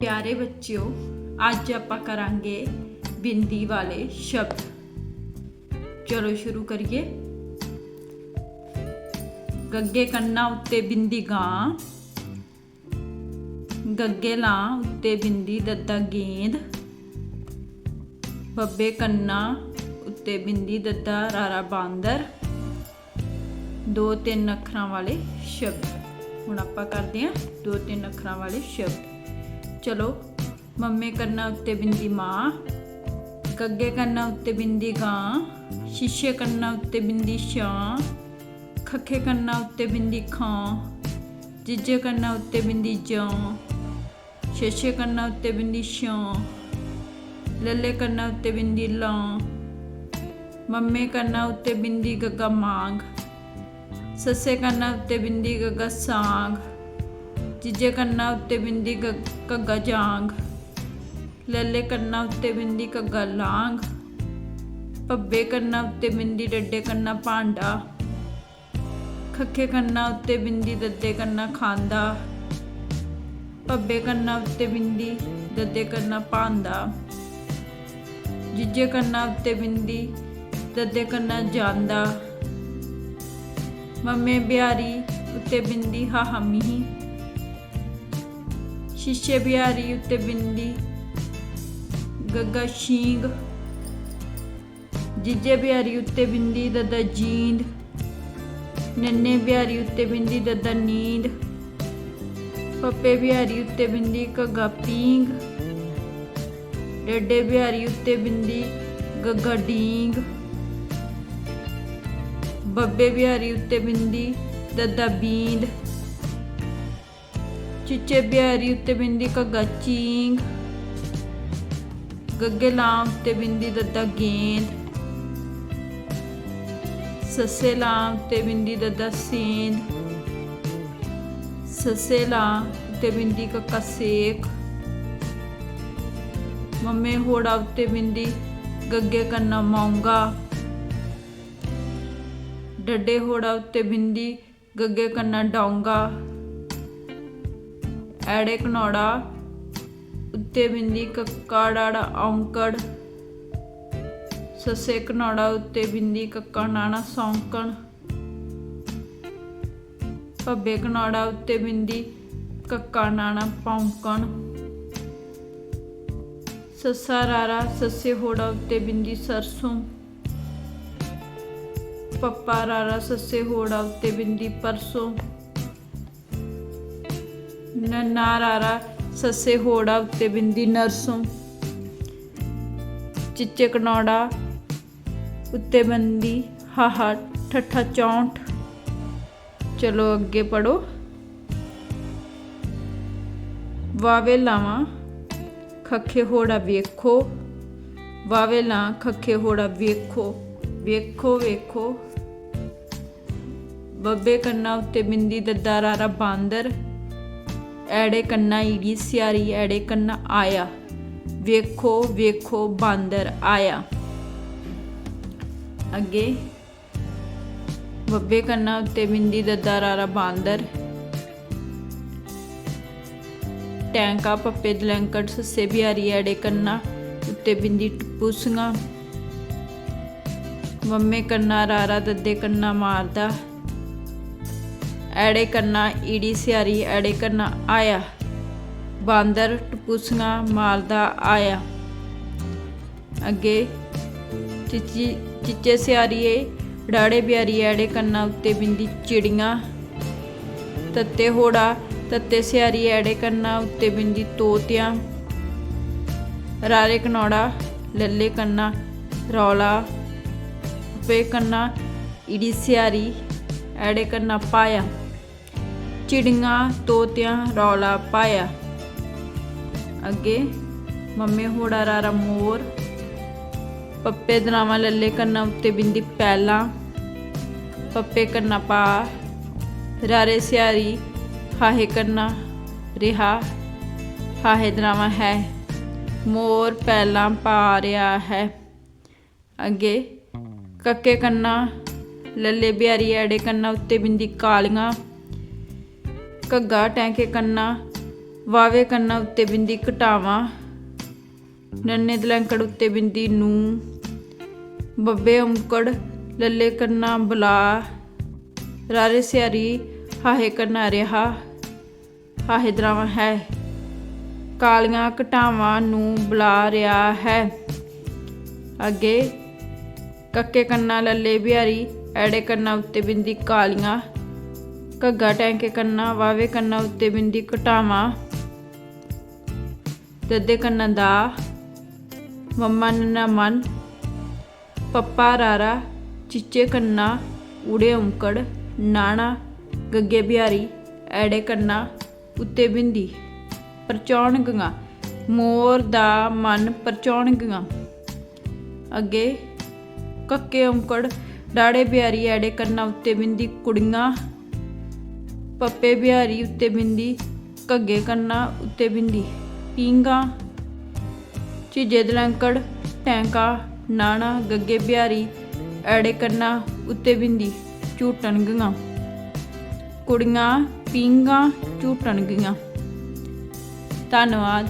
ਪਿਆਰੇ ਬੱਚਿਓ, ਅੱਜ ਆਪਾਂ ਕਰਾਂਗੇ ਬਿੰਦੀ ਵਾਲੇ ਸ਼ਬਦ। ਚਲੋ ਸ਼ੁਰੂ ਕਰੀਏ। ਗੱਗੇ ਕੰਨਾਂ ਉੱਤੇ ਬਿੰਦੀ ਗਾਂ, ਗੱਗੇ ਲਾਂ ਉੱਤੇ ਬਿੰਦੀ ਦੱਦਾ ਗੇਂਦ, ਬੱਬੇ ਕੰਨਾਂ ਉੱਤੇ ਬਿੰਦੀ ਦੱਦਾ ਰਾਰਾ ਬਾਂਦਰ। ਦੋ ਤਿੰਨ ਅੱਖਰਾਂ ਵਾਲੇ ਸ਼ਬਦ। ਹੁਣ ਆਪਾਂ ਕਰਦੇ ਹਾਂ ਦੋ ਤਿੰਨ ਅੱਖਰਾਂ ਵਾਲੇ ਸ਼ਬਦ। ਚਲੋ, ਮੰਮੇ ਕੰਨਾਂ ਉੱਤੇ ਬਿੰਦੀ ਮਾਂ, ਗੱਗੇ ਕੰਨਾਂ ਉੱਤੇ ਬਿੰਦੀ ਗਾਂ, ਸ਼ੀਸ਼ੇ ਕੰਨਾਂ ਉੱਤੇ ਬਿੰਦੀ ਛਾਂ, ਖੱਖੇ ਕੰਨਾਂ ਉੱਤੇ ਬਿੰਦੀ ਖਾਂ, ਜੀਜੇ ਕੰਨਾਂ ਉੱਤੇ ਬਿੰਦੀ ਜਾਂ ਛੇਛੇ ਕੰਨਾਂ ਉੱਤੇ ਬਿੰਦੀ ਛਾਂ, ਲੱਲੇ ਕੰਨਾਂ ਉੱਤੇ ਬਿੰਦੀ ਲਾਂ, ਮੰਮੇ ਕੰਨਾਂ ਉੱਤੇ ਬਿੰਦੀ ਗੱਗਾ ਮਾਂਗ, ਸੱਸੇ ਕੰਨਾਂ ਉੱਤੇ ਬਿੰਦੀ ਗੱਗਾ ਸਾਂਗ ਜੀਜੇ ਕੰਨਾਂ ਉੱਤੇ ਬਿੰਦੀ ਗ- ਘੱਗਾ ਜਾਂਗ ਲੱਲੇ ਕੰਨਾਂ ਉੱਤੇ ਬਿੰਦੀ ਘੱਗਾ ਲਾਂਗ। ਪੱਬੇ ਕੰਨਾਂ ਉੱਤੇ ਬਿੰਦੀ ਡੱਡੇ ਕੰਨਾਂ ਭਾਂਡਾ। ਖੱਖੇ ਕੰਨਾਂ ਉੱਤੇ ਬਿੰਦੀ ਦੱਦੇ ਕੰਨਾਂ ਖਾਂਦਾ। ਪੱਬੇ ਕੰਨਾਂ ਉੱਤੇ ਬਿੰਦੀ ਦੱਦੇ ਕੰਨਾਂ ਪਾਂਦਾ ਜਿੱਜੇ ਕੰਨਾਂ ਉੱਤੇ ਬਿੰਦੀ ਦੱਦੇ ਕੰਨਾਂ ਜਾਂਦਾ। ਮੰਮੇ ਬਿਹਾਰੀ ਉੱਤੇ ਬਿੰਦੀ ਹਾਹਾ ਮੀਹੀ। ਸ਼ੀਸ਼ੇ ਬਿਹਾਰੀ ਉੱਤੇ ਬਿੰਦੀ, ਗੱਗਾ ਸ਼ੀਂਗ, ਜਿੱਜੇ ਬਿਹਾਰੀ ਉੱਤੇ ਬਿੰਦੀ, ਦਦਾ ਜੀਂਦ, ਨੰਨੇ ਬਿਹਾਰੀ ਉੱਤੇ ਬਿੰਦੀ, ਦਦਾ ਨੀਂਦ, ਪੱਪੇ ਬਿਹਾਰੀ ਉੱਤੇ ਬਿੰਦੀ, ਗੱਗਾ ਪੀਂਗ, ਡੱਡੇ ਬਿਹਾਰੀ ਉੱਤੇ ਬਿੰਦੀ, ਗੱਗਾ ਡੀਂਗ, ਬੱਬੇ ਬਿਹਾਰੀ ਉੱਤੇ ਬਿੰਦੀ, ਦਦਾ ਬੀਂਦ ਚੀਚੇ ਬਿਹਾਰੀ ਉੱਤੇ ਬਿੰਦੀ ਘੱਗਾ ਚੀਂਗ, ਗੱਗੇ ਲਾਮ ਤੇ ਬਿੰਦੀ ਦੱਦਾ ਗੇਂਦ, ਸੱਸੇ ਲਾਮ ਤੇ ਬਿੰਦੀ ਦੱਦਾ ਸੇਂਦ, ਸੱਸੇ ਲਾਮ ਤੇ ਬਿੰਦੀ ਕੱਕਾ ਸੇਕ ਮੰਮੇ ਹੋੜਾ ਉੱਤੇ ਬਿੰਦੀ ਗੱਗੇ ਕੰਨਾ ਮੌਂਗਾ, ਡੱਡੇ ਹੋੜਾ ਉੱਤੇ ਬਿੰਦੀ ਗੱਗੇ ਕੰਨਾ ਡੌਂਗਾ। ਐੜੇ ਕਨੌੜਾ ਉੱਤੇ ਬਿੰਦੀ ਕੱਕਾ ਡਾੜਾ ਔਂਕੜ। ਸੱਸੇ ਕਨੌੜਾ ਉੱਤੇ ਬਿੰਦੀ ਕੱਕਾ, ਨਾਣਾ ਸੌਂਕਣ। ਪੱਬੇ ਕਨੌੜਾ ਉੱਤੇ ਬਿੰਦੀ ਕੱਕਾ, ਨਾਣਾ ਪੌਂਕਣ। ਸੱਸਾ ਰਾਰਾ, ਸੱਸੇ ਹੋੜਾ, ਉੱਤੇ ਬਿੰਦੀ ਸਰਸੋਂ। ਪੱਪਾ ਰਾਰਾ, ਸੱਸੇ ਹੋੜਾ, ਉੱਤੇ ਬਿੰਦੀ ਪਰਸੋਂ। ਨੰਨਾ ਰਾਰਾ ਸੱਸੇ ਹੋੜਾ ਉੱਤੇ ਬਿੰਦੀ ਨਰਸੋਂ। ਚਿੱਚੇ ਕਨੌੜਾ ਉੱਤੇ ਬੰਦੀ, ਹਾਹਾ, ਠੱਠਾ ਚੌਂਠ। ਚਲੋ ਅੱਗੇ ਪੜੋ ਵਾਵੇ ਲਾਵਾਂ, ਖੱਖੇ ਹੋੜਾ ਵੇਖੋ। ਵਾਵੇ ਲਾ ਖੱਖੇ ਹੋੜਾ ਵੇਖੋ। ਵੇਖੋ ਵੇਖੋ। ਬੱਬੇ ਕੰਨਾਂ ਉੱਤੇ ਬਿੰਦੀ ਦੱਦਾ ਰਾਰਾ ਬਾਂਦਰ। ਐੜੇ ਕੰਨਾ ਈੜੀ ਸਿਆਰੀ, ਐੜੇ ਕੰਨਾ ਆਇਆ। ਵੇਖੋ ਵੇਖੋ, ਬਾਂਦਰ ਆਇਆ। ਅੱਗੇ। ਬੱਬੇ ਕੰਨਾ ਉੱਤੇ ਬਿੰਦੀ ਦੱਦਾ ਰਾਰਾ ਬਾਂਦਰ। ਟੈਂਕਾ, ਪੱਪੇ ਦਲੰਕੜ ਸੱਸੇ ਬਿਹਾਰੀ, ਐੜੇ ਕੰਨਾ ਉੱਤੇ ਬਿੰਦੀ ਟਪੂਸੀਆਂ ਮੰਮੇ ਕੰਨਾ ਰਾਰਾ, ਦੱਦੇ ਕੰਨਾ ਮਾਰਦਾ। ਐੜੇ ਕੰਨਾ ਈੜੀ ਸਿਆਰੀ, ਐੜੇ ਕੰਨਾ ਆਇਆ। ਬਾਂਦਰ ਟਪੂਸੀਆਂ ਮਾਰਦਾ ਆਇਆ। ਅੱਗੇ ਚਿੱਚੀ, ਚਿੱਚੇ ਸਿਆਰੀਏ, ਡਾੜੇ ਬਿਆਰੀ ਐੜੇ ਕੰਨਾ ਉੱਤੇ ਬਿੰਦੀ ਚਿੜੀਆਂ। ਤੱਤੇ ਹੋੜਾ, ਤੱਤੇ ਸਿਆਰੀ ਐੜੇ ਕੰਨਾ ਉੱਤੇ ਬਿੰਦੀ ਤੋਤਿਆਂ। ਰਾਰੇ ਕਨੌੜਾ, ਲੱਲੇ ਕੰਨਾ, ਰੌਲਾ। ਪੇ ਕੰਨਾ ਈੜੀ ਸਿਆਰੀ, ਐੜੇ ਕੰਨਾ ਪਾਇਆ। ਚਿੜੀਆਂ ਤੋਤਿਆਂ ਰੌਲਾ ਪਾਇਆ। ਅੱਗੇ ਮੰਮੇ ਹੋੜਾ ਰਾਰਾ ਮੋਰ, ਪੱਪੇ ਦਰਾਵਾਂ ਲੱਲੇ ਕੰਨਾਂ ਉੱਤੇ ਬਿੰਦੀ ਪੈਲਾਂ, ਪੱਪੇ ਕੰਨਾ ਪਾ, ਰਾਰੇ ਸਿਆਰੀ ਹਾਹੇ ਕੰਨਾ ਰਿਹਾ, ਹਾਹੇ ਦਰਾਵਾਂ ਹੈ, ਮੋਰ ਪੈਲਾਂ ਪਾ ਰਿਹਾ ਹੈ। ਅੱਗੇ ਕੱਕੇ ਕੰਨਾ ਲੱਲੇ ਬਿਹਾਰੀ ਐੜੇ ਕੰਨਾ ਉੱਤੇ ਬਿੰਦੀ ਕਾਲੀਆਂ ਘੱਗਾ ਟੈਂਕੇ ਕੰਨਾ, ਵਾਵੇ ਕੰਨਾ ਉੱਤੇ ਬਿੰਦੀ ਘਟਾਵਾਂ, ਨੰਨੇ ਦਲੰਕੜ ਉੱਤੇ ਬਿੰਦੀ ਨੂੰ ਬੱਬੇ ਔਂਕੜ ਲੱਲੇ ਕੰਨਾ ਬੁਲਾ, ਰਾਰੇ ਸਿਆਰੀ ਹਾਹੇ ਕੰਨਾ ਰਿਹਾ, ਹਾਹੇ ਦਰਾਵਾਂ ਹੈ, ਕਾਲੀਆਂ ਘਟਾਵਾਂ ਨੂੰ ਬੁਲਾ ਰਿਹਾ ਹੈ। ਅੱਗੇ, ਕੱਕੇ ਕੰਨਾ ਲੱਲੇ ਬਿਹਾਰੀ, ਐੜੇ ਕੰਨਾ ਉੱਤੇ ਬਿੰਦੀ ਕਾਲੀਆਂ ਘੱਗਾ ਟੈਂਕੇ ਕੰਨਾ ਵਾਵੇ ਕੰਨਾ ਉੱਤੇ ਬਿੰਦੀ ਘਟਾਵਾਂ। ਦੱਦੇ ਕੰਨਾ ਦਾ, ਮੰਮਾ ਨੰਨਾ ਮਨ, ਪੱਪਾ ਰਾਰਾ, ਚਿੱਚੇ ਕੰਨਾ ਉੜੇ ਔਂਕੜ, ਨਾਣਾ, ਗੱਗੇ ਬਿਹਾਰੀ, ਐੜੇ ਕੰਨਾ ਉੱਤੇ ਬਿੰਦੀ ਪਰਚਾਉਣਗੀਆਂ ਮੋਰ ਦਾ ਮਨ ਪਰਚਾਉਣਗੀਆਂ ਅੱਗੇ ਕੱਕੇ ਔਂਕੜ, ਡਾੜੇ ਬਿਹਾਰੀ, ਐੜੇ ਕੰਨਾ ਉੱਤੇ ਬਿੰਦੀ ਕੁੜੀਆਂ ਪੱਪੇ ਬਿਹਾਰੀ ਉੱਤੇ ਬਿੰਦੀ, ਘੱਗੇ ਕੰਨਾ ਉੱਤੇ ਬਿੰਦੀ ਪੀਂਗਾ ਝਿਜੇ ਦਲੰਕੜ ਟੈਂਕਾ ਨਾਣਾ, ਗੱਗੇ ਬਿਹਾਰੀ, ਐੜੇ ਕੰਨਾ ਉੱਤੇ ਬਿੰਦੀ, ਝੂਟਣ ਝੂਟਣਗੀਆਂ ਕੁੜੀਆਂ ਪੀਂਗਾ ਝੂਟਣਗੀਆਂ ਧੰਨਵਾਦ।